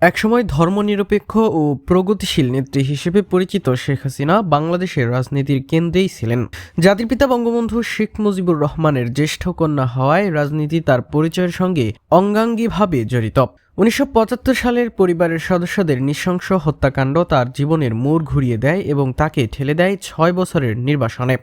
একসময় ধর্মনিরপেক্ষ ও প্রগতিশীল নেত্রী হিসেবে পরিচিত শেখ হাসিনা বাংলাদেশের রাজনীতির কেন্দ্রেই ছিলেন। জাতির পিতা বঙ্গবন্ধু শেখ মুজিবুর রহমানের জ্যেষ্ঠ কন্যা হওয়ায় রাজনীতি তার পরিচয়ের সঙ্গে অঙ্গাঙ্গীভাবে জড়িত। উনিশশো পঁচাত্তর সালের পরিবারের সদস্যদের নৃশংস হত্যাকাণ্ড তার জীবনের মোড় ঘুরিয়ে দেয় এবং তাকে ঠেলে দেয় ছয় বছরের নির্বাসনে।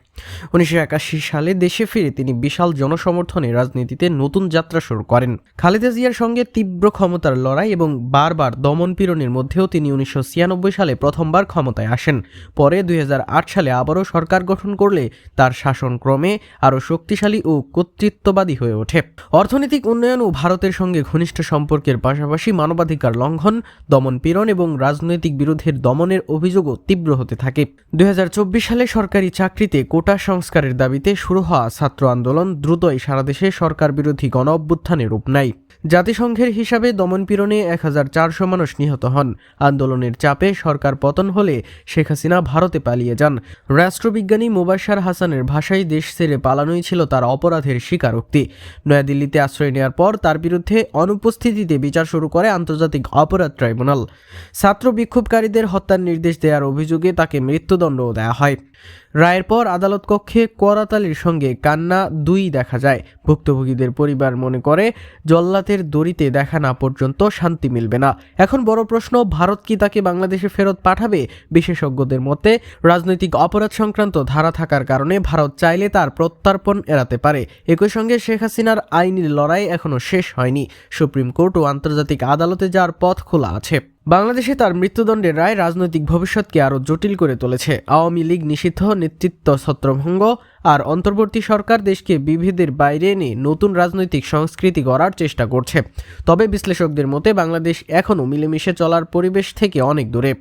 উনিশশো একাশি সালে দেশে ফিরে তিনি বিশাল জনসমর্থনে রাজনীতিতে নতুন যাত্রা শুরু করেন। খালেদা জিয়ার সঙ্গে তীব্র ক্ষমতার লড়াই এবং বারবার দমনপীড়নের মধ্যেও তিনি উনিশশো ছিয়ানব্বই সালে প্রথমবার ক্ষমতায় আসেন। পরে দুই হাজার আট সালে আবারও সরকার গঠন করলে তার শাসন ক্রমে আরও শক্তিশালী ও কর্তৃত্ববাদী হয়ে ওঠে। অর্থনৈতিক উন্নয়ন ও ভারতের সঙ্গে ঘনিষ্ঠ সম্পর্কের পাশাপাশি মানবাধিকার লঙ্ঘন, দমন পীড়ন এবং রাজনৈতিক বিরোধের দমনের অভিযোগও তীব্র হতে থাকে। দু হাজার চব্বিশ সালে সরকারি চাকরিতে কোটা সংস্কারের দাবিতে শুরু হওয়া ছাত্র আন্দোলন দ্রুতই সারাদেশে সরকার বিরোধী গণ অভ্যুত্থানে রূপ নেয়। জাতিসংঘের হিসাবে দমনপীড়নে এক হাজার চারশো মানুষ নিহত হন। আন্দোলনের চাপে সরকার পতন হলে শেখ হাসিনা ভারতে পালিয়ে যান। রাষ্ট্রবিজ্ঞানী মুবাশার হাসানের ভাষায় দেশ ছেড়ে পালানোই ছিল তার অপরাধের স্বীকারোক্তি। নয়াদিল্লিতে আশ্রয় নেওয়ার পর তার বিরুদ্ধে অনুপস্থিতিতে বিচার শুরু করে আন্তর্জাতিক অপরাধ ট্রাইব্যুনাল। ছাত্র বিক্ষোভকারীদের হত্যার নির্দেশ দেওয়ার অভিযোগে তাকে মৃত্যুদণ্ডও দেওয়া হয়। রায়ের পর আদালত কক্ষে করাতালির সঙ্গে কান্না দুই দেখা যায়। ভুক্তভোগীদের পরিবার মনে করে, জল্লাতের দড়িতে দেখা না পর্যন্ত শান্তি মিলবে না। এখন বড় প্রশ্ন, ভারত কি তাকে বাংলাদেশে ফেরত পাঠাবে? বিশেষজ্ঞদের মতে, রাজনৈতিক অপরাধ সংক্রান্ত ধারা থাকার কারণে ভারত চাইলে তার প্রত্যর্পণ এড়াতে পারে। একই সঙ্গে শেখ হাসিনার আইনি লড়াই এখনও শেষ হয়নি। সুপ্রিম কোর্ট ও আন্তর্জাতিক আদালতে যাওয়ার পথ খোলা আছে। বাংলাদেশে তার মৃত্যুদণ্ডের রায় রাজনৈতিক ভবিষ্যৎকে আরও জটিল করে তুলেছে। আওয়ামী লীগ নিষিদ্ধ নেতৃত্ব ছত্রভঙ্গ আর অন্তর্বর্তী সরকার দেশকে বিভেদের বাইরে এনে নতুন রাজনৈতিক সংস্কৃতি গড়ার চেষ্টা করছে। তবে বিশ্লেষকদের মতে, বাংলাদেশ এখনও মিলেমিশে চলার পরিবেশ থেকে অনেক দূরে।